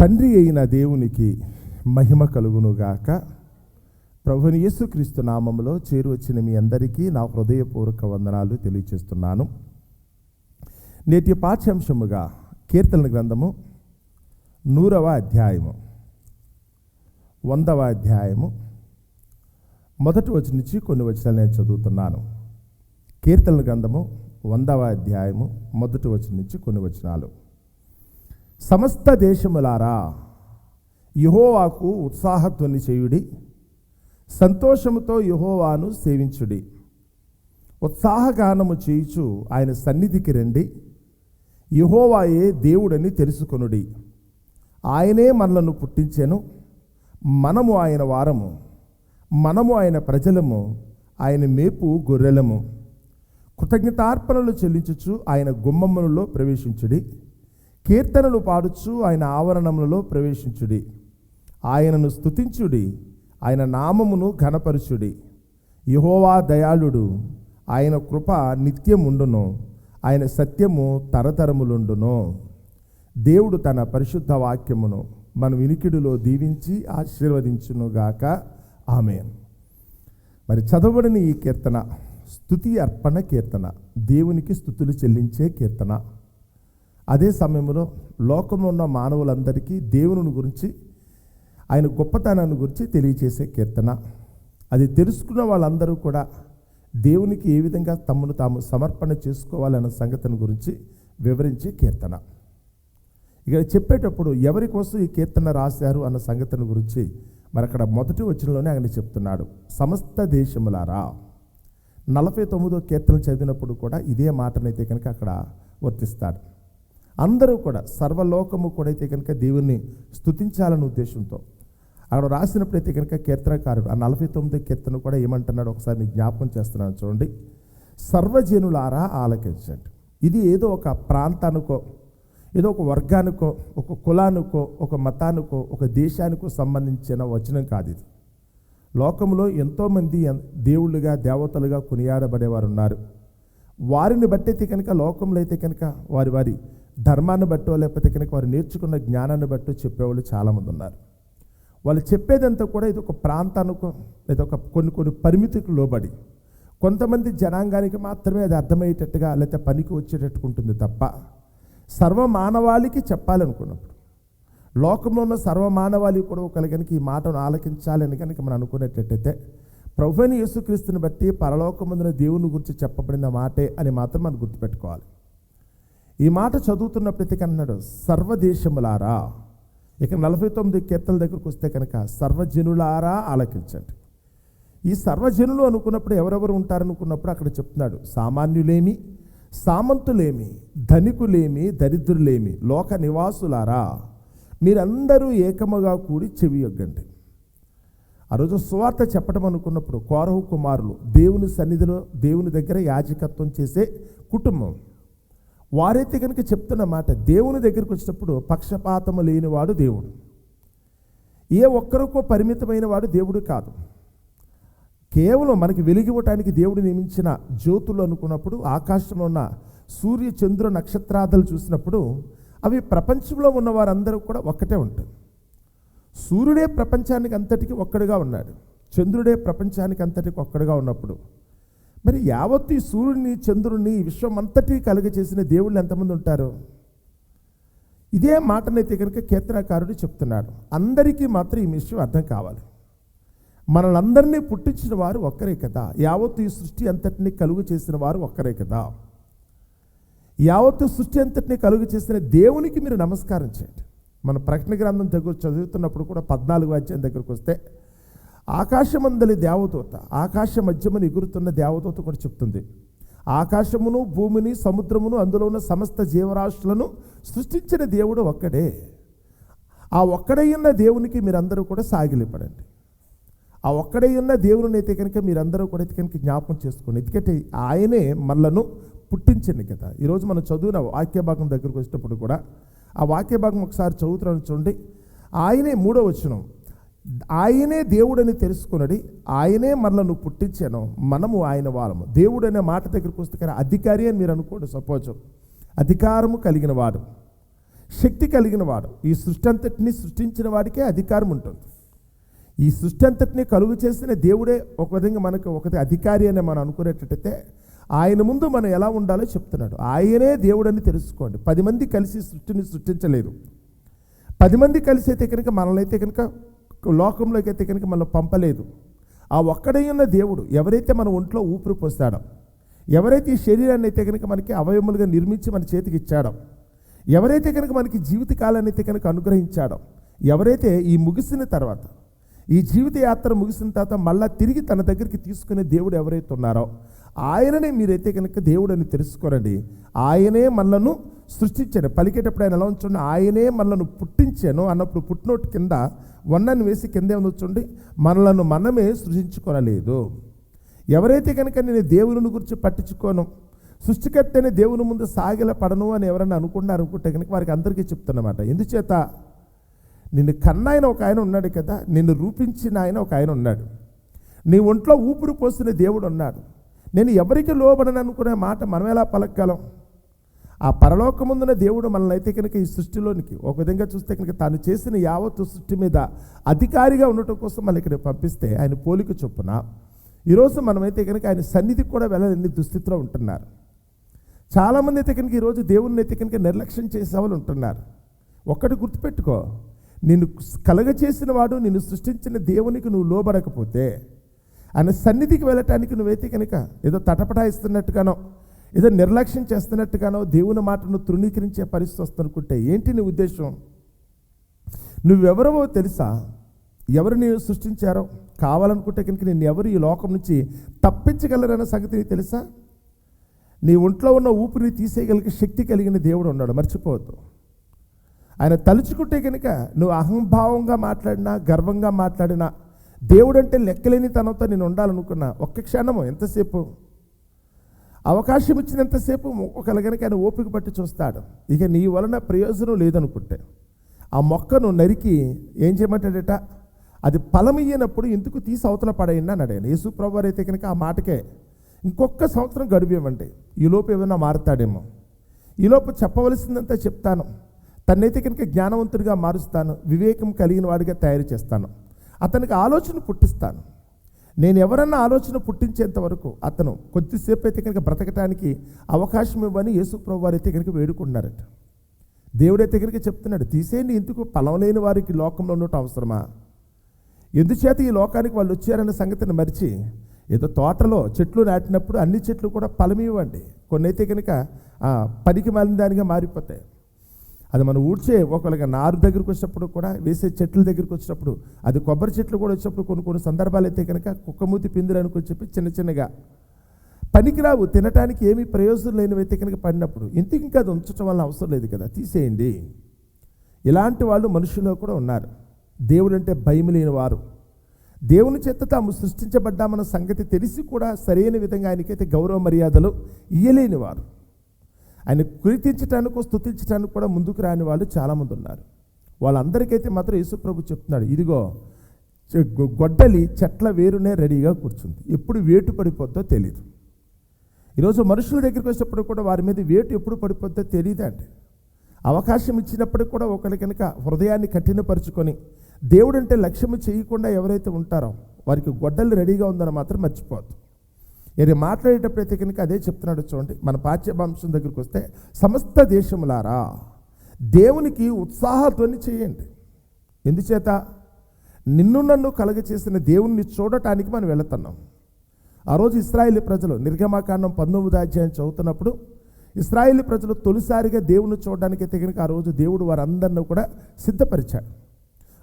తండ్రి అయిన దేవునికి మహిమ కలుగునుగాక. ప్రభుని యేసుక్రీస్తు నామంలో చేరువచ్చిన మీ అందరికీ నా హృదయపూర్వక వందనాలు తెలియచేస్తున్నాను. నేటి పాఠ్యాంశముగా కీర్తన గ్రంథము నూరవ అధ్యాయము వందవ అధ్యాయము మొదటి వచ్చి నుంచి కొన్ని వచనాలు నేను చదువుతున్నాను. కీర్తన గ్రంథము వందవ అధ్యాయము మొదటి వచ్చిన నుంచి కొన్ని వచనాలు. సమస్త దేశములారా యహోవాకు ఉత్సాహధ్వని చేయుడి సంతోషముతో యహోవాను సేవించుడి. ఉత్సాహగానము చేయుచు ఆయన సన్నిధికి రండి. యహోవాయే దేవుడని తెలుసుకొనుడి. ఆయనే మనలను పుట్టించెను. మనము ఆయన వారము. మనము ఆయన ప్రజలము. ఆయన మేపు గొర్రెలము. కృతజ్ఞతార్పణలు చెల్లించుచు ఆయన గుమ్మములలో ప్రవేశించుడి. కీర్తనలు పాడుచు ఆయన ఆవరణములలో ప్రవేశించుడి. ఆయనను స్తుతించుడి ఆయన నామమును ఘనపరచుడి. యహోవా దయాళుడు ఆయన కృప నిత్యముండును ఆయన సత్యము తరతరములుండును. దేవుడు తన పరిశుద్ధ వాక్యమును మన వినికిడిలో దీవించి ఆశీర్వదించునుగాక ఆమె మరి చదవబడిన ఈ కీర్తన స్థుతి అర్పణ కీర్తన దేవునికి స్థుతులు చెల్లించే కీర్తన. అదే సమయంలో లోకంలో ఉన్న మానవులందరికీ దేవుని గురించి ఆయన గొప్పతనాన్ని గురించి తెలియచేసే కీర్తన. అది తెలుసుకున్న వాళ్ళందరూ కూడా దేవునికి ఏ విధంగా తమను తాము సమర్పణ చేసుకోవాలన్న సంగతిని గురించి వివరించే కీర్తన. ఇక్కడ చెప్పేటప్పుడు ఎవరి కోసం ఈ కీర్తన రాశారు అన్న సంగతిని గురించి మరి అక్కడ మొదటి వచనంలోనే ఆయన చెప్తున్నాడు. సమస్త దేశములారా. నలభై తొమ్మిదో కీర్తన చదివినప్పుడు కూడా ఇదే మాటనైతే కనుక అక్కడ వర్తిస్తాడు. అందరూ కూడా సర్వలోకము కూడా అయితే కనుక దేవుణ్ణి స్థుతించాలనే ఉద్దేశంతో. అక్కడ రాసినప్పుడైతే కనుక కీర్తనకారుడు ఆ నలభై తొమ్మిది కీర్తన కూడా ఏమంటున్నాడు ఒకసారి మీకు జ్ఞాపకం చేస్తున్నాను చూడండి. సర్వజనులారా ఆలకించండి. ఇది ఏదో ఒక ప్రాంతానికో ఏదో ఒక వర్గానికో ఒక కులానికో ఒక మతానికో ఒక దేశానికో సంబంధించిన వచనం కాదు ఇది. లోకంలో ఎంతోమంది దేవుళ్ళుగా దేవతలుగా కొనియాడబడేవారు ఉన్నారు వారిని బట్టి కనుక లోకంలో అయితే కనుక వారి వారి ధర్మాన్ని బట్టో లేకపోతే కనుక వారు నేర్చుకున్న జ్ఞానాన్ని బట్టో చెప్పేవాళ్ళు చాలామంది ఉన్నారు. వాళ్ళు చెప్పేదంతా కూడా ఇది ఒక ప్రాంతానికి లేదా ఒక కొన్ని కొన్ని పరిమితికి లోబడి కొంతమంది జనాంగానికి మాత్రమే అది అర్థమయ్యేటట్టుగా లేకపోతే పనికి వచ్చేటట్టుగా ఉంటుంది తప్ప సర్వ మానవాళికి చెప్పాలనుకున్నప్పుడు లోకంలో ఉన్న సర్వ మానవాళి కూడా ఒకరి కనుక ఈ మాటను ఆలకించాలని కనుక మనం అనుకునేటట్టయితే ప్రభుని యేసుక్రీస్తుని బట్టి పరలోకముందున దేవుని గురించి చెప్పబడిన మాటే అని మాత్రం మనం గుర్తుపెట్టుకోవాలి. ఈ మాట చదువుతున్నప్పుడైతే అన్నాడు సర్వదేశములారా. ఇక నలభై తొమ్మిది కీర్తల దగ్గరకు వస్తే కనుక సర్వజనులారా ఆలకించండి. ఈ సర్వజనులు అనుకున్నప్పుడు ఎవరెవరు ఉంటారనుకున్నప్పుడు అక్కడ చెప్తున్నాడు. సామాన్యులేమి సామంతులేమి ధనికులేమి దరిద్రులేమి లోక నివాసులారా మీరందరూ ఏకముగా కూడి చెవి యొగ్గండి. ఆ రోజు సువార్త చెప్పడం అనుకున్నప్పుడు కోరహు కుమారులు దేవుని సన్నిధిలో దేవుని దగ్గర యాజకత్వం చేసే కుటుంబం. వారైతే కనుక చెప్తున్న మాట దేవుని దగ్గరికి వచ్చినప్పుడు పక్షపాతము లేనివాడు దేవుడు. ఏ ఒక్కరికో పరిమితమైన వాడు దేవుడు కాదు. కేవలం మనకి వెలిగివ్వటానికి దేవుడు నియమించిన జ్యోతులు అనుకున్నప్పుడు ఆకాశంలో ఉన్న సూర్య చంద్ర నక్షత్రాదులు చూసినప్పుడు అవి ప్రపంచంలో ఉన్న వారందరూ కూడా ఒక్కటే ఉంటుంది సూర్యుడే ప్రపంచానికి అంతటికి ఒక్కడుగా ఉన్నాడు. చంద్రుడే ప్రపంచానికి అంతటికి ఒక్కడుగా ఉన్నప్పుడు మరి యావత్తు ఈ సూర్యుడిని చంద్రుడిని విశ్వమంతటి విశ్వం కలుగ చేసిన దేవుళ్ళు ఎంతమంది ఉంటారు? ఇదే మాటనైతే కనుక కీర్తనకారుడు చెప్తున్నాడు. అందరికీ మాత్రం ఈ విషయం అర్థం కావాలి. మనలందరినీ పుట్టించిన వారు ఒక్కరే కదా. యావత్తు ఈ సృష్టి అంతటిని కలుగు చేసిన వారు ఒక్కరే కదా. యావత్తు సృష్టి అంతటిని కలుగు చేసిన దేవునికి మీరు నమస్కారం చేయండి. మన ప్రకటన గ్రంథం దగ్గర చదువుతున్నప్పుడు కూడా పద్నాలుగు అధ్యాయం దగ్గరకు వస్తే ఆకాశమందలి దేవదూత ఆకాశ మధ్యమని ఎగురుతున్న దేవదూత కూడా చెప్తుంది. ఆకాశమును భూమిని సముద్రమును అందులో ఉన్న సమస్త జీవరాశులను సృష్టించిన దేవుడు ఒక్కడే. ఆ ఒక్కడై ఉన్న దేవునికి మీరందరూ కూడా సాగిలిపడండి. ఆ ఒక్కడై ఉన్న దేవుని అయితే కనుక మీరందరూ కూడా అయితే కనుక జ్ఞాపకం చేసుకోండి. ఎందుకంటే ఆయనే మనలను పుట్టించండి కదా. ఈరోజు మనం చదివిన వాక్య భాగం దగ్గరకు వచ్చినప్పుడు కూడా ఆ వాక్య భాగం ఒకసారి చదువుతున్నాను చూడండి. ఆయనే మూడో వచనం. ఆయనే దేవుడని తెలుసుకున్నది ఆయనే మనలను పుట్టించాను మనము ఆయన వాళ్ళము. దేవుడు అనే మాట దగ్గరికి వస్తే కానీ అధికారి అని మీరు అనుకోండి సపోజ్ అధికారము కలిగిన వాడు శక్తి కలిగిన వాడు. ఈ సృష్టి అంతటిని సృష్టించిన వాడికే అధికారం ఉంటుంది. ఈ సృష్టి అంతటిని కలుగు చేసిన దేవుడే ఒక విధంగా మనకు ఒకటి అధికారి అని మనం అనుకునేటట్టయితే ఆయన ముందు మనం ఎలా ఉండాలో చెప్తున్నాడు. ఆయనే దేవుడని తెలుసుకోండి. పది మంది కలిసి సృష్టిని సృష్టించలేదు. పది మంది కలిసి అయితే కనుక మనల్ని అయితే కనుక లోకంలోకి అయితే కనుక మనం పంపలేదు. ఆ ఒక్కడే ఉన్న దేవుడు ఎవరైతే మన ఒంట్లో ఊపిరి పోస్తాడో ఎవరైతే ఈ శరీరాన్ని అయితే కనుక మనకి అవయములుగా నిర్మించి మన చేతికి ఇచ్చాడో ఎవరైతే కనుక మనకి జీవితకాలాన్ని అయితే కనుక అనుగ్రహించాడో ఎవరైతే ఈ ముగిసిన తర్వాత ఈ జీవిత యాత్ర ముగిసిన తర్వాత మళ్ళా తిరిగి తన దగ్గరికి తీసుకునే దేవుడు ఎవరైతే ఉన్నారో ఆయననే మీరైతే కనుక దేవుడు అని తెలుసుకోరండి. ఆయనే మనలను సృష్టించాను. పలికేటప్పుడు ఆయన ఎలా ఉంచండి ఆయనే మనలను పుట్టించాను అన్నప్పుడు పుట్టినోటి కింద వన్నని వేసి కింద ఉంచండి మనలను మనమే సృష్టించుకోనలేదు ఎవరైతే కనుక నేను దేవుని గురించి పట్టించుకోను సృష్టికర్తనే దేవుని ముందు సాగిల పడను అని ఎవరైనా అనుకున్నారు అనుకుంటే కనుక వారికి అందరికీ చెప్తున్నమాట. ఎందుచేత? నిన్ను కన్నాయన ఒక ఆయన ఉన్నాడు కదా నిన్ను రూపించిన ఆయన ఒక ఆయన ఉన్నాడు. నీ ఒంట్లో ఊపిరి పోసిన దేవుడు ఉన్నాడు. నేను ఎవరికి లోబడను అనుకునే మాట మనం ఎలా పలకగలం? ఆ పరలోకముందున దేవుడు మనల్ని అయితే కనుక ఈ సృష్టిలోనికి ఒక విధంగా చూస్తే కనుక తాను చేసిన యావత్తు సృష్టి మీద అధికారిగా ఉండటం కోసం మళ్ళీ ఇక్కడ పంపిస్తే ఆయన పోలిక చొప్పున ఈరోజు మనమైతే కనుక ఆయన సన్నిధికి కూడా వెళ్ళలేని దుస్థితిలో ఉంటున్నారు. చాలామంది అయితే కనుక ఈరోజు దేవుణ్ణి అయితే కనుక నిర్లక్ష్యం చేసే వాళ్ళు ఉంటున్నారు. ఒక్కటి గుర్తుపెట్టుకో నిన్ను కలగ చేసిన వాడు నిన్ను సృష్టించిన దేవునికి నువ్వు లోబడకపోతే ఆయన సన్నిధికి వెళ్ళటానికి నువ్వైతే కనుక ఏదో తటపటాయిస్తున్నట్టుగానో ఏదో నిర్లక్ష్యం చేస్తున్నట్టుగానో దేవుని మాటను తృణీకరించే పరిస్థితి వస్తుందనుకుంటే ఏంటి నీ ఉద్దేశం? నువ్వెవరవో తెలుసా? ఎవరు నేను సృష్టించారో? కావాలనుకుంటే కనుక నేను ఎవరు ఈ లోకం నుంచి తప్పించగలరన్న సంగతి నీకు తెలుసా? నీ ఒంట్లో ఉన్న ఊపిరిని తీసేయగలిగే శక్తి కలిగిన దేవుడు ఉన్నాడు మర్చిపోవద్దు. ఆయన తలుచుకుంటే కనుక నువ్వు అహంభావంగా మాట్లాడినా గర్వంగా మాట్లాడినా దేవుడంటే లెక్కలేని తనంతో నేను ఉండాలనుకున్నా ఒక్క క్షణము ఎంతసేపు? అవకాశం ఇచ్చినంతసేపు ఒకరి కనుక ఆయన ఓపిక పట్టి చూస్తాడు. ఇక నీ వలన ప్రయోజనం లేదనుకుంటే. ఆ మొక్కను నరికి ఏం చేయమంటాడట? అది ఫలం ఇయ్యనప్పుడు ఎందుకు తీసి అవతల పడేయండి అని అడిగాను యేసు ప్రభు అయితే కనుక ఆ మాటకే ఇంకొక సంవత్సరం గడువు ఇవ్వండి. ఈలోపు ఏమైనా మారుతాడేమో. ఈలోపు చెప్పవలసిందంతా చెప్తాను. తన్నైతే కనుక జ్ఞానవంతుడిగా మారుస్తాను. వివేకం కలిగిన వాడిగా తయారు చేస్తాను. అతనికి ఆలోచన పుట్టిస్తాను. నేను ఎవరన్నా ఆలోచన పుట్టించేంత వరకు అతను కొద్దిసేపు అయితే కనుక బ్రతకటానికి అవకాశం ఇవ్వని యేసు ప్రభు వారు అయితే కనుక వేడుకుంటున్నారట. దేవుడైతే కనుక చెప్తున్నాడు తీసేయండి ఎందుకు ఫలం లేని వారికి లోకంలో ఉండటం అవసరమా? ఎందుచేత ఈ లోకానికి వాళ్ళు వచ్చారన్న సంగతిని మరిచి ఏదో తోటలో చెట్లు నాటినప్పుడు అన్ని చెట్లు కూడా ఫలమివ్వండి. కొన్ని అయితే కనుక పనికి మాలిన దానిగా మారిపోతాయి. అది మనం ఊడ్చే ఒకవేళ నారు దగ్గరికి వచ్చినప్పుడు కూడా వేసే చెట్ల దగ్గరికి వచ్చినప్పుడు అది కొబ్బరి చెట్లు కూడా వచ్చినప్పుడు కొన్ని కొన్ని సందర్భాలు అయితే కనుక కుక్కమూతి పిందులు అనుకుని చెప్పి చిన్న చిన్నగా. పనికిరావు తినటానికి ఏమీ ప్రయోజనం లేనివైతే కనుక పడినప్పుడు ఇంటికి ఇంకా అది ఉంచడం వల్ల అవసరం లేదు కదా తీసేయండి. ఇలాంటి వాళ్ళు మనుషుల్లో కూడా ఉన్నారు. దేవుడు అంటే భయం లేని వారు. దేవుని చేత తాము సృష్టించబడ్డామన్న సంగతి తెలిసి కూడా సరైన విధంగా ఆయనకైతే గౌరవ మర్యాదలు ఇయ్యలేని వారు. ఆయన కురితించటానికి స్తుతించటానికి కూడా ముందుకు రాని వాళ్ళు చాలామంది ఉన్నారు. వాళ్ళందరికైతే మాత్రం యేసుప్రభు చెప్తున్నాడు ఇదిగో గొడ్డలి చెట్ల వేరునే రెడీగా కూర్చుంది. ఎప్పుడు వేటు పడిపోద్దో తెలియదు ఈరోజు మనుషుల దగ్గరికి వచ్చినప్పుడు కూడా వారి మీద వేటు ఎప్పుడు పడిపోద్దో తెలియదండి అవకాశం ఇచ్చినప్పటికి కూడా ఒకరి కనుక హృదయాన్ని కఠినపరుచుకొని దేవుడంటే లక్ష్యము చేయకుండా ఎవరైతే ఉంటారో వారికి గొడ్డలు రెడీగా ఉందని మాత్రం మర్చిపోవద్దు. ఇది మాట్లాడేటప్పుడు అయితే కనుక అదే చెప్తున్నాడు చూడండి. మన పాఠ్యభాంశం దగ్గరికి వస్తే సమస్త దేశములారా దేవునికి ఉత్సాహధ్వని చేయండి. ఎందుచేత? నిన్ను నన్ను కలగ చేసిన దేవుణ్ణి చూడటానికి మనం వెళుతున్నాం. ఆ రోజు ఇస్రాయేలీ ప్రజలు నిర్గమాకాండం పంతొమ్మిది అధ్యాయం చదువుతున్నప్పుడు ఇస్రాయేలీ ప్రజలు తొలిసారిగా దేవుని చూడడానికి అయితే కనుక ఆ రోజు దేవుడు వారందరినీ కూడా సిద్ధపరిచాడు.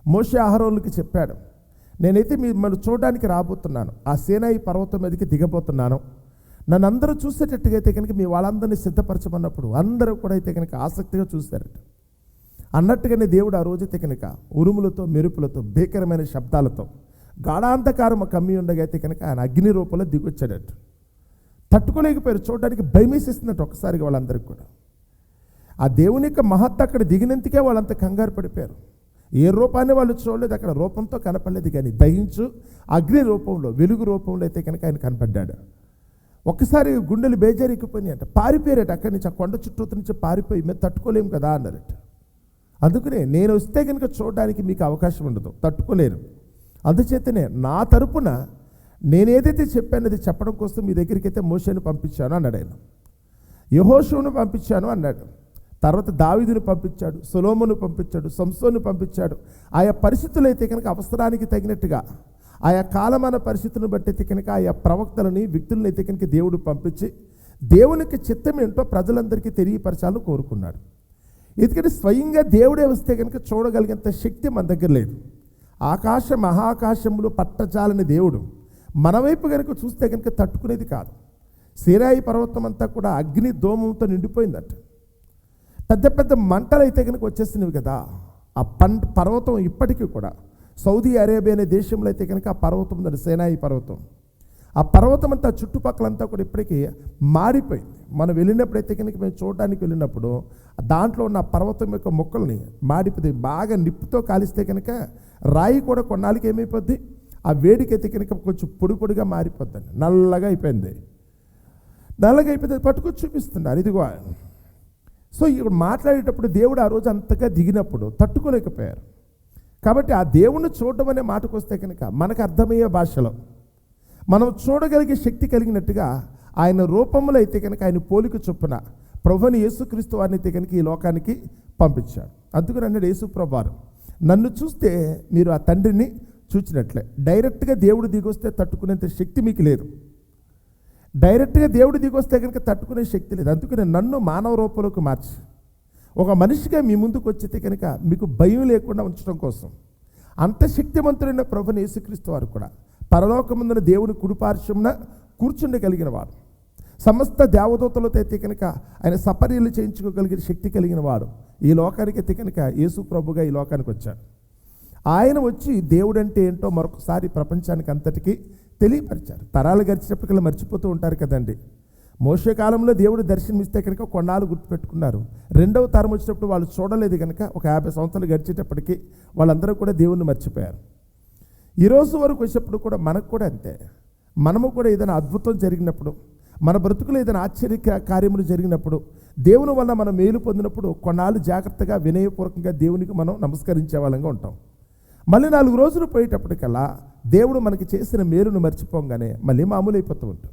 మోషే ఆహారంలోకి చెప్పాడు నేనైతే మిమ్మల్ని చూడడానికి రాబోతున్నాను. ఆ సేనాయి పర్వతం మీదకి దిగబోతున్నాను. నన్ను అందరూ చూసేటట్టుగా అయితే కనుక మీ వాళ్ళందరినీ సిద్ధపరచమన్నప్పుడు అందరూ కూడా అయితే కనుక ఆసక్తిగా చూశారట. అన్నట్టుగానే దేవుడు ఆ రోజైతే కనుక ఉరుములతో మెరుపులతో భీకరమైన శబ్దాలతో గాఢాంధకారం కమ్మి ఉండగా అయితే కనుక ఆయన అగ్ని రూపంలో దిగొచ్చాడట. తట్టుకోలేకపోయారు. చూడడానికి భయమేసేస్తున్నట్టు ఒకసారిగా వాళ్ళందరికీ కూడా. ఆ దేవుని యొక్క మహత్త అక్కడ దిగినందుకే వాళ్ళంత కంగారు పడిపోయారు. ఏ రూపాన్ని వాళ్ళు చూడలేదు అక్కడ రూపంతో కనపడలేదు కానీ దహించు అగ్ని రూపంలో వెలుగు రూపంలో అయితే కనుక ఆయన కనపడ్డాడు. ఒక్కసారి గుండెలు బేజారెక్కిపోయినాయి పారిపోయారట. అక్కడి నుంచి ఆ కొండ చుట్టూ నుంచి పారిపోయి మేము తట్టుకోలేము కదా అన్నారట. అందుకనే నేను వస్తే కనుక చూడడానికి మీకు అవకాశం ఉండదు. తట్టుకోలేరు. అందుచేతనే నా తరపున నేనేదైతే చెప్పానది చెప్పడం కోసం మీ దగ్గరికి అయితే మోషని పంపించాను అన్నాడు ఆయన. యహోషువును పంపించాను అన్నాడు. తర్వాత దావిదును పంపించాడు సొలోమును పంపించాడు సంసోను పంపించాడు. ఆయా పరిస్థితులు అయితే కనుక అవసరానికి తగినట్టుగా ఆయా కాలమాన పరిస్థితులను బట్టి అయితే కనుక ఆయా ప్రవక్తలని వ్యక్తులను అయితే కనుక దేవుడు పంపించి దేవునికి చిత్తం ఏంటో ప్రజలందరికీ తెలియపరచాలని కోరుకున్నాడు. ఎందుకంటే స్వయంగా దేవుడే వస్తే కనుక చూడగలిగేంత శక్తి మన దగ్గర లేదు. ఆకాశ మహాకాశములు పట్టజాలని దేవుడు మన వైపు కనుక చూస్తే కనుక తట్టుకునేది కాదు. సిరాయి పర్వతం అంతా కూడా అగ్ని దోమంతో నిండిపోయిందట. పెద్ద పెద్ద మంటలు అయితే కనుక వచ్చేసినవి కదా ఆ పంట పర్వతం ఇప్పటికీ కూడా. సౌదీ అరేబియా అనే దేశంలో అయితే కనుక ఆ పర్వతం ఉందండి సేనాయి పర్వతం. ఆ పర్వతం అంతా చుట్టుపక్కలంతా కూడా ఇప్పటికీ మాడిపోయింది మనం వెళ్ళినప్పుడైతే కనుక మేము చూడడానికి వెళ్ళినప్పుడు దాంట్లో ఉన్న పర్వతం యొక్క మొక్కల్ని మాడిపోతే బాగా నిప్పుతో కాలిస్తే కనుక రాయి కూడా కొన్నాళ్ళకి ఏమైపోద్ది? ఆ వేడికి అయితే కనుక కొంచెం పొడి పొడిగా మారిపోద్దండి. నల్లగా అయిపోయింది. నల్లగా అయిపోతే పట్టుకొచ్చి చూపిస్తున్నారు. ఇదిగో సో ఇక్కడ మాట్లాడేటప్పుడు దేవుడు ఆ రోజు అంతగా దిగినప్పుడు తట్టుకోలేకపోయారు. కాబట్టి ఆ దేవుణ్ణి చూడడం అనే మాటకు వస్తే కనుక మనకు అర్థమయ్యే భాషలో మనం చూడగలిగే శక్తి కలిగినట్టుగా ఆయన రూపంలో అయితే కనుక ఆయన పోలిక చొప్పున ప్రభుని యేసుక్రీస్తు వారిని అయితే కనుక ఈ లోకానికి పంపించాడు. అందుకని అన్నాడు యేసుప్రభు వారు నన్ను చూస్తే మీరు ఆ తండ్రిని చూచినట్లే. డైరెక్ట్గా దేవుడు దిగొస్తే తట్టుకునేంత శక్తి మీకు లేదు. డైరెక్ట్గా దేవుడు దిగొస్తే కనుక తట్టుకునే శక్తి లేదు. అందుకని నన్ను మానవ రూపంలోకి మార్చి. ఒక మనిషిగా మీ ముందుకు వచ్చితే కనుక మీకు భయం లేకుండా ఉంచడం కోసం. అంత శక్తివంతుడైన ప్రభుని యేసుక్రీస్తు వారు కూడా పరలోకముందున దేవుని కుడిపార్శ్వమున కూర్చుండగలిగిన వాడు. సమస్త దేవదూతలతో అయితే కనుక ఆయన సపర్యలు చేయించుకోగలిగిన శక్తి కలిగిన వాడు. ఈ లోకానికి అయితే కనుక యేసు ప్రభుగా ఈ లోకానికి వచ్చాడు. ఆయన వచ్చి దేవుడంటే ఏంటో మరొకసారి ప్రపంచానికి అంతటికీ తెలియపరిచారు. తరాలు గడిచినప్పటికల్లా మర్చిపోతూ ఉంటారు కదండి. మోసే కాలంలో దేవుడు దర్శనమిస్తే కనుక కొన్నాళ్ళు గుర్తుపెట్టుకున్నారు. రెండవ తరం వచ్చినప్పుడు వాళ్ళు చూడలేదు కనుక ఒక యాభై సంవత్సరాలు గడిచేటప్పటికీ వాళ్ళందరూ కూడా దేవుణ్ణి మర్చిపోయారు. ఈరోజు వరకు వచ్చేటప్పుడు కూడా మనకు కూడా అంతే. మనము కూడా ఏదైనా అద్భుతం జరిగినప్పుడు మన బ్రతుకులో ఏదైనా ఆశ్చర్య కార్యములు జరిగినప్పుడు దేవుని వల్ల మనం మేలు పొందినప్పుడు కొన్నాళ్ళు జాగ్రత్తగా వినయపూర్వకంగా దేవునికి మనం నమస్కరించే వాళ్ళంగా ఉంటాం. మళ్ళీ నాలుగు రోజులు పోయేటప్పటికల్లా దేవుడు మనకి చేసిన మేలును మర్చిపోగానే మళ్ళీ మామూలు అయిపోతూ ఉంటాం.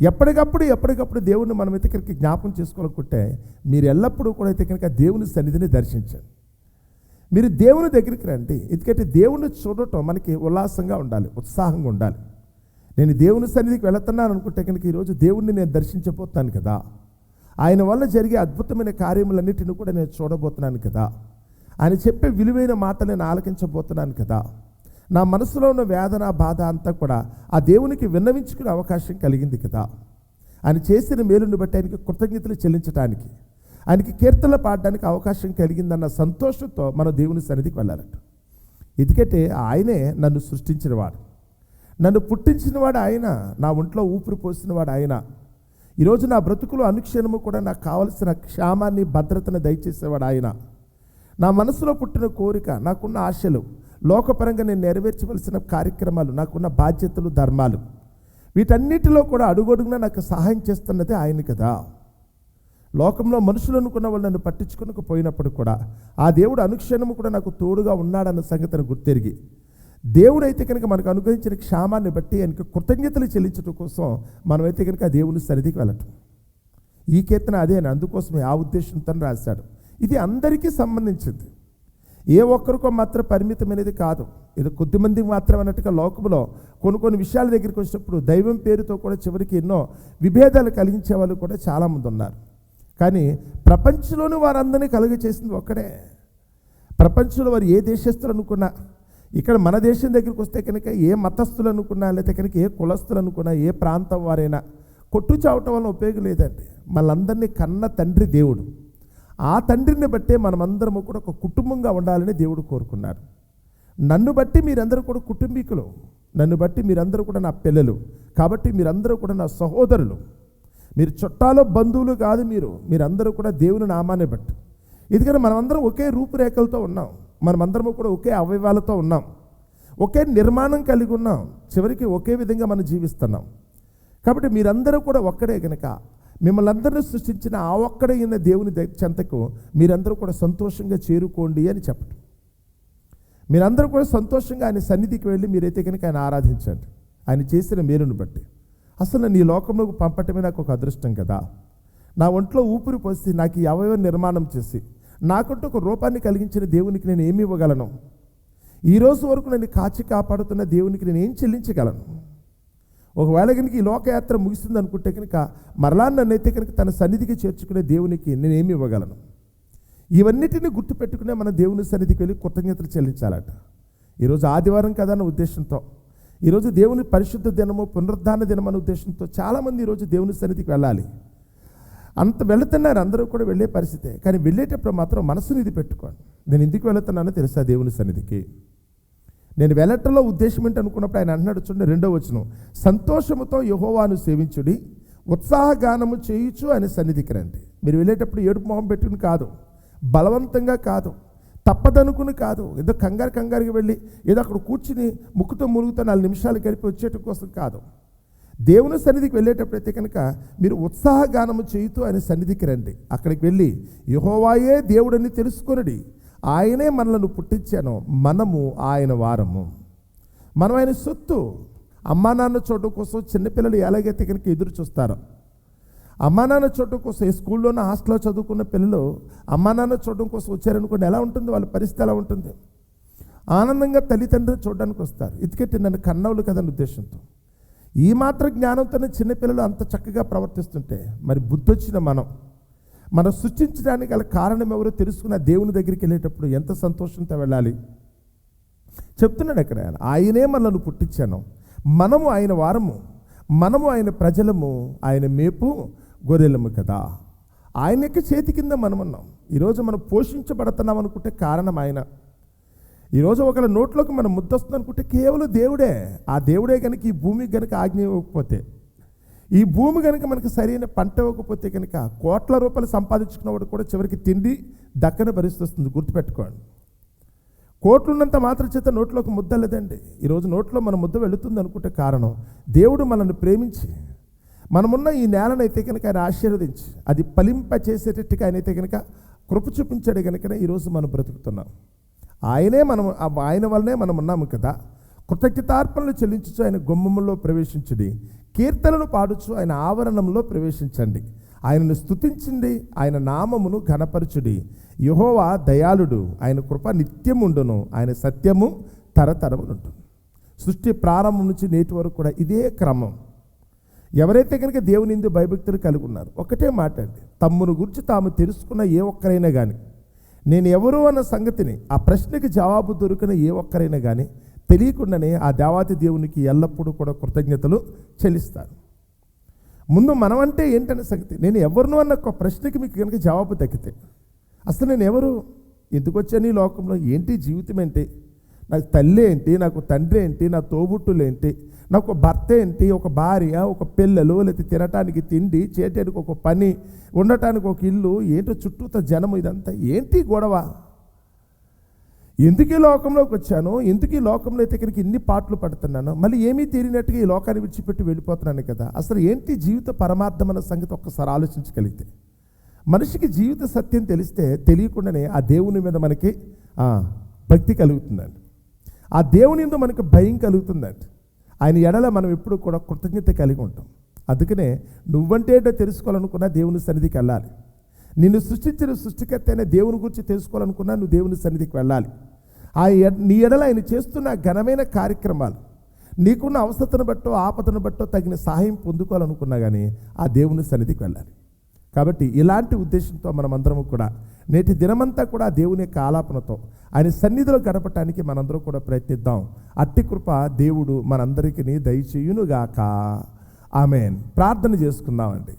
ఎప్పటికప్పుడు ఎప్పటికప్పుడు దేవుడిని మనం అయితే కనుక జ్ఞాపం చేసుకోవాలనుకుంటే మీరు ఎల్లప్పుడూ కూడా అయితే కనుక దేవుని సన్నిధిని దర్శించండి. మీరు దేవుని దగ్గరికి రండి. ఎందుకంటే దేవుని చూడటం మనకి ఉల్లాసంగా ఉండాలి ఉత్సాహంగా ఉండాలి. నేను దేవుని సన్నిధికి వెళుతున్నాను అనుకుంటే కనుక ఈరోజు దేవుణ్ణి నేను దర్శించబోతాను కదా. ఆయన వల్ల జరిగే అద్భుతమైన కార్యములన్నిటిని కూడా నేను చూడబోతున్నాను కదా. ఆయన చెప్పే విలువైన మాటలు నేను ఆలకించబోతున్నాను కదా. నా మనసులో ఉన్న వేదన బాధ అంతా కూడా ఆ దేవునికి విన్నవించుకునే అవకాశం కలిగింది కదా. ఆయన చేసిన మేలుని బట్టి ఆయనకి కృతజ్ఞతలు చెల్లించడానికి ఆయనకి కీర్తనలు పాడడానికి అవకాశం కలిగిందన్న సంతోషంతో మన దేవుని సన్నిధికి వెళ్ళాలంట. ఎందుకంటే ఆయనే నన్ను సృష్టించినవాడు. నన్ను పుట్టించినవాడు ఆయన నా ఒంట్లో ఊపిరి పోసినవాడు ఆయన. ఈరోజు నా బ్రతుకులు అనుక్షణము కూడా నాకు కావలసిన క్షేమాన్ని భద్రతను దయచేసేవాడు ఆయన. నా మనసులో పుట్టిన కోరిక నాకున్న ఆశలు లోకపరంగా నేను నెరవేర్చవలసిన కార్యక్రమాలు నాకున్న బాధ్యతలు ధర్మాలు వీటన్నిటిలో కూడా అడుగడుగునా నాకు సహాయం చేస్తున్నది ఆయన కదా. లోకంలో మనుషులు అనుకున్న వాళ్ళు నన్ను పట్టించుకోకపోయినప్పుడు కూడా ఆ దేవుడు అనుక్షణము కూడా నాకు తోడుగా ఉన్నాడన్న సంగతిని గుర్తెరిగి దేవుడైతే కనుక మనకు అనుగ్రహించిన క్షామాన్ని బట్టి ఆయనకు కృతజ్ఞతలు చెల్లించడం కోసం మనమైతే కనుక ఆ దేవుని సన్నిధికి వెళ్ళటం. ఈ కీర్తన అదే అని అందుకోసమే ఆ ఉద్దేశంతో రాశాడు. ఇది అందరికీ సంబంధించింది. ఏ ఒక్కరికో మాత్రం పరిమితమైనది కాదు. ఇది కొద్దిమందికి మాత్రం అన్నట్టుగా లోకంలో కొన్ని కొన్ని విషయాల దగ్గరికి వచ్చినప్పుడు దైవం పేరుతో కూడా చివరికి ఎన్నో విభేదాలు కలిగించే వాళ్ళు కూడా చాలామంది ఉన్నారు. కానీ ప్రపంచంలోని వారందరినీ కలుగ చేసింది ఒక్కడే. ప్రపంచంలో వారు ఏ దేశస్తులు అనుకున్నా ఇక్కడ మన దేశం దగ్గరికి వస్తే కనుక ఏ మతస్థులు అనుకున్నా లేకపోతే కనుక ఏ కులస్తులు అనుకున్నా ఏ ప్రాంతం వారైనా కొట్టు చావటం వల్ల ఉపయోగం లేదండి. మనందరినీ కన్న తండ్రి దేవుడు. ఆ తండ్రిని బట్టే మనమందరము కూడా ఒక కుటుంబంగా ఉండాలని దేవుడు కోరుకున్నారు నన్ను బట్టి మీరందరూ కూడా కుటుంబీకులు. నన్ను బట్టి మీరందరూ కూడా నా పిల్లలు. కాబట్టి మీరందరూ కూడా నా సహోదరులు. మీరు చుట్టాలో బంధువులు కాదు మీరు. మీరందరూ కూడా దేవుని నామాన్ని బట్టి. ఎందుకంటే మనమందరం ఒకే రూపురేఖలతో ఉన్నాం. మనమందరము కూడా ఒకే అవయవాలతో ఉన్నాం. ఒకే నిర్మాణం కలిగి ఉన్నాం. చివరికి ఒకే విధంగా మనం జీవిస్తున్నాం. కాబట్టి మీరందరూ కూడా ఒక్కడే కనుక మిమ్మల్ని అందరినీ సృష్టించిన ఆ ఒక్కడైన దేవుని చెంతకు మీరందరూ కూడా సంతోషంగా చేరుకోండి అని చెప్పడం మీరందరూ కూడా సంతోషంగా ఆయన సన్నిధికి వెళ్ళి మీరైతే కనుక ఆయన ఆరాధించండి. ఆయన చేసిన మేలును బట్టి. అసలు నీ లోకంలోకి పంపటమే నాకు ఒక అదృష్టం కదా. నా ఒంట్లో ఊపిరి పోసి నాకు ఈ అవయవ నిర్మాణం చేసి నాకంటూ ఒక రూపాన్ని కలిగించిన దేవునికి నేను ఏమి ఇవ్వగలను? ఈ రోజు వరకు నన్ను కాచి కాపాడుతున్న దేవునికి నేను ఏం చెల్లించగలను? ఒకవేళ కనుక ఈ లోకయాత్ర ముగిస్తుంది అనుకుంటే కనుక మరలా నన్నైతే కనుక తన సన్నిధికి చేర్చుకునే దేవునికి నేను ఏమి ఇవ్వగలను? ఇవన్నిటిని గుర్తుపెట్టుకునే మన దేవుని సన్నిధికి వెళ్ళి కృతజ్ఞతలు చెల్లించాలట. ఈరోజు ఆదివారం కదా అన్న ఉద్దేశంతో ఈరోజు దేవుని పరిశుద్ధ దినము పునరుద్ధాన దినం అనే ఉద్దేశంతో చాలామంది ఈరోజు దేవుని సన్నిధికి వెళ్ళాలి. అంత వెళుతున్నారు అందరూ కూడా వెళ్ళే పరిస్థితే కానీ వెళ్ళేటప్పుడు మాత్రం మనసుని ఇది పెట్టుకోండి. నేను ఎందుకు వెళుతున్నానో తెలుసా దేవుని సన్నిధికి? నేను వెళ్ళటంలో ఉద్దేశం ఏంటి అనుకున్నప్పుడు ఆయన అంటున్నాడు చూడండి రెండో వచనం. సంతోషముతో యహోవాను సేవించుడి ఉత్సాహగానము చేయుచు ఆయన సన్నిధికి రండి మీరు వెళ్ళేటప్పుడు ఏడుపు మొహం పెట్టుకుని కాదు బలవంతంగా కాదు తప్పదనుకుని కాదు ఏదో కంగారు కంగారుగా వెళ్ళి ఏదో అక్కడ కూర్చుని ముక్కుతో మురుగుతో నాలుగు నిమిషాలు గడిపి వచ్చేట కోసం కాదు. దేవుని సన్నిధికి వెళ్ళేటప్పుడు అయితే కనుక మీరు ఉత్సాహగానము చేయుతూ ఆయన సన్నిధికి రండి. అక్కడికి వెళ్ళి యహోవాయే దేవుడని తెలుసుకొనడి. ఆయనే మనలను పుట్టించాను. మనము ఆయన వారము. మనం ఆయన సొత్తు. అమ్మా నాన్న చోటు కోసం చిన్నపిల్లలు ఎలాగైతే కనుక ఎదురు చూస్తారో. అమ్మా నాన్న చోటు కోసం ఈ హాస్టల్లో చదువుకున్న పిల్లలు అమ్మా నాన్న చూడడం కోసం వచ్చారనుకోండి ఎలా ఉంటుంది? వాళ్ళ పరిస్థితి ఎలా ఉంటుంది? ఆనందంగా తల్లిదండ్రులు చూడడానికి వస్తారు. ఇదికెట్టి నన్ను కన్నవులు కదని ఉద్దేశంతో. ఈ మాత్రం జ్ఞానంతోనే చిన్నపిల్లలు అంత చక్కగా ప్రవర్తిస్తుంటే మరి బుద్ధి వచ్చిన మనం. మనం సృష్టించడానికి గల కారణం ఎవరో తెలుసుకున్న దేవుని దగ్గరికి వెళ్ళేటప్పుడు ఎంత సంతోషంతో వెళ్ళాలి? చెప్తున్నాడు అక్కడ ఆయన. ఆయనే మనల్ని పుట్టించాను. మనము ఆయన వారము. మనము ఆయన ప్రజలము. ఆయన మేపు గొర్రెలము కదా. ఆయన యొక్క చేతి కింద మనం ఉన్నాం ఈరోజు మనం పోషించబడుతున్నాం అనుకుంటే కారణం ఆయన. ఈరోజు ఒకళ్ళ నోట్లోకి మనం ముద్దొస్తుంది అనుకుంటే కేవలం దేవుడే. ఆ దేవుడే కనుక ఈ భూమికి కనుక ఆజ్ఞ ఇవ్వకపోతే ఈ భూమి కనుక మనకి సరైన పంట ఇవ్వకపోతే కనుక కోట్ల రూపాయలు సంపాదించుకున్నవాడు కూడా చివరికి తిండి దక్కన పరిస్థితి వస్తుంది గుర్తుపెట్టుకోండి. కోట్లున్నంత మాత్రం చేత నోట్లోకి ముద్ద లేదండి. ఈరోజు నోట్లో మన ముద్ద వెళుతుంది అనుకుంటే కారణం దేవుడు మనల్ని ప్రేమించి మనమున్న ఈ నేలనైతే కనుక ఆయన ఆశీర్వదించి అది పలింప చేసేటట్టుగా ఆయన అయితే కనుక కృప చూపించాడు కనుకనే ఈరోజు మనం బ్రతుకుతున్నాం. ఆయనే మనం ఆయన వల్లనే మనం ఉన్నాము కదా. కృతజ్ఞతార్పణలు చెల్లించు ఆయన గుమ్మంలో ప్రవేశించడి. కీర్తనలు పాడుచు ఆయన ఆవరణంలో ప్రవేశించండి. ఆయనను స్తుతించండి ఆయన నామమును ఘనపరచుడి. యహోవా దయాళుడు ఆయన కృప నిత్యముండును ఆయన సత్యము తరతరములుంటుంది సృష్టి ప్రారంభం నుంచి నేటి వరకు కూడా ఇదే క్రమం. ఎవరైతే కనుక దేవుని ఇందు భయభక్తులు కలిగి ఉన్నారు ఒకటే మాట అండి తమ్మును గురించి తాము తెలుసుకున్న ఏ ఒక్కరైనా కానీ నేను ఎవరు అన్న సంగతిని ఆ ప్రశ్నకి జవాబు దొరికిన ఏ ఒక్కరైనా కానీ తెలియకుండానే ఆ దేవాతి దేవునికి ఎల్లప్పుడూ కూడా కృతజ్ఞతలు చెల్లిస్తారు. ముందు మనమంటే ఏంటనే సంగతి నేను ఎవరిను అన్న ఒక ప్రశ్నకి మీకు కనుక జవాబు దక్కితే అసలు నేను ఎవరు? ఎందుకు వచ్చాను ఈ లోకంలో? ఏంటి జీవితం ఏంటి? నాకు తల్లి ఏంటి? నాకు తండ్రి ఏంటి? నా తోబుట్టులు ఏంటి? నాకు భర్త ఏంటి? ఒక భార్య ఒక పిల్లలు లేకపోతే తినటానికి తిండి చేయటానికి ఒక పని ఉండటానికి ఒక ఇల్లు ఏంటో చుట్టూత జనం ఇదంతా ఏంటి గొడవ? ఎందుకు ఈ లోకంలోకి వచ్చాను? ఎందుకు ఈ లోకంలో అయితే ఇక్కడికి ఇన్ని పాటలు పడుతున్నాను? మళ్ళీ ఏమీ తీరినట్టుగా ఈ లోకాన్ని విడిచిపెట్టి వెళ్ళిపోతున్నాను కదా? అసలు ఏంటి జీవిత పరమార్థం అన్న సంగతి ఒక్కసారి ఆలోచించగలిగితే? మనిషికి జీవిత సత్యం తెలిస్తే తెలియకుండానే ఆ దేవుని మీద మనకి భక్తి కలుగుతుందండి. ఆ దేవుని మీద మనకి భయం కలుగుతుందండి. ఆయన ఎడల మనం ఎప్పుడు కూడా కృతజ్ఞత కలిగి ఉంటాం. అందుకనే నువ్వంటే ఏంటో తెలుసుకోవాలనుకున్నా దేవుని సన్నిధికి వెళ్ళాలి. నిన్ను సృష్టించిన సృష్టికర్త అయిన దేవుని గురించి తెలుసుకోవాలనుకున్నా నువ్వు దేవుని సన్నిధికి వెళ్ళాలి. ఆ ఎడ- నీ ఎడల ఆయన చేస్తున్న ఘనమైన కార్యక్రమాలు నీకున్న అవసరతను బట్టో ఆపదను బట్టో తగిన సహాయం పొందుకోవాలనుకున్నా కానీ ఆ దేవుని సన్నిధికి వెళ్ళాలి. కాబట్టి ఇలాంటి ఉద్దేశంతో మనమందరం కూడా నేటి దినమంతా కూడా దేవుని యొక్క ఆలాపనతో ఆయన సన్నిధిలో గడపటానికి మనందరం కూడా ప్రయత్నిద్దాం. అట్టి కృప దేవుడు మనందరికీ దయచేయునుగాక. ఆమెన్. ప్రార్థన చేసుకుందామండి.